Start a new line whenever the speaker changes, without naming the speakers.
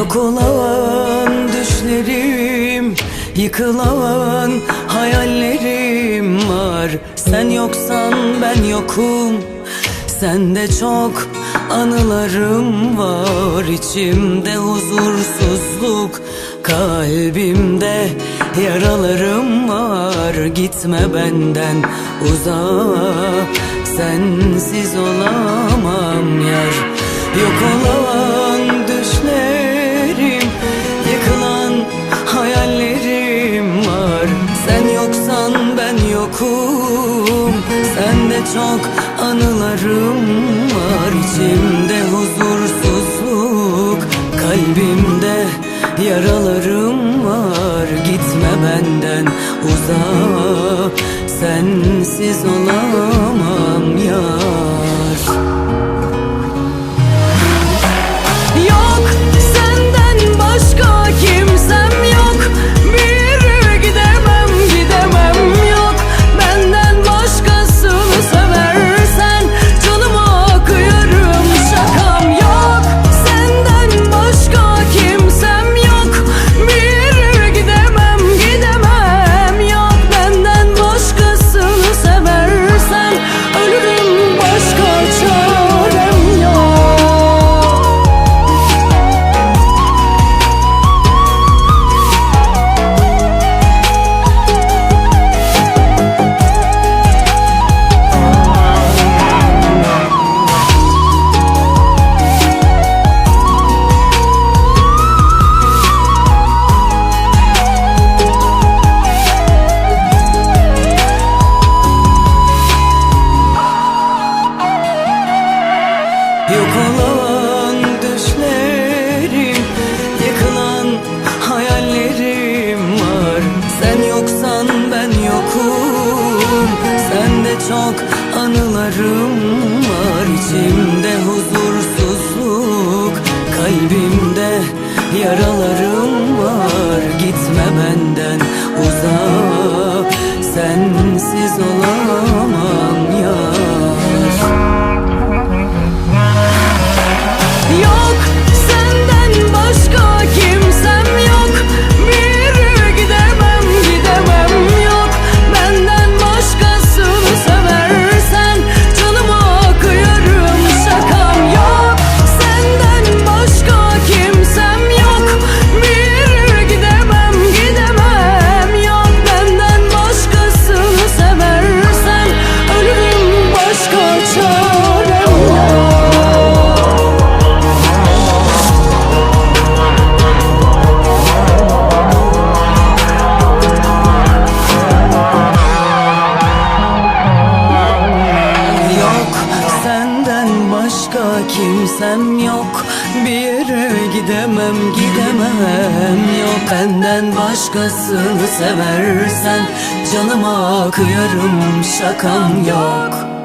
Yok olan düşlerim Yıkılan hayallerim var. Sen yoksan ben yokum Sende çok anılarım var. İçimde huzursuzluk Kalbimde yaralarım var. Gitme benden uzağa Sensiz olamam yar. Yok olan yokum. Sende çok anılarım var İçimde huzursuzluk. Kalbimde yaralarım var Gitme benden uzağa. Sensiz olamam çok anılarım var. İçimde huzursuzluk Kalbimde yaralarım var. Gitme benden uzağa Sensiz olamam yar başka kimsem yok. Bir yere gidemem gidemem Yok. Benden başkasını seversen Canıma kıyarım şakam yok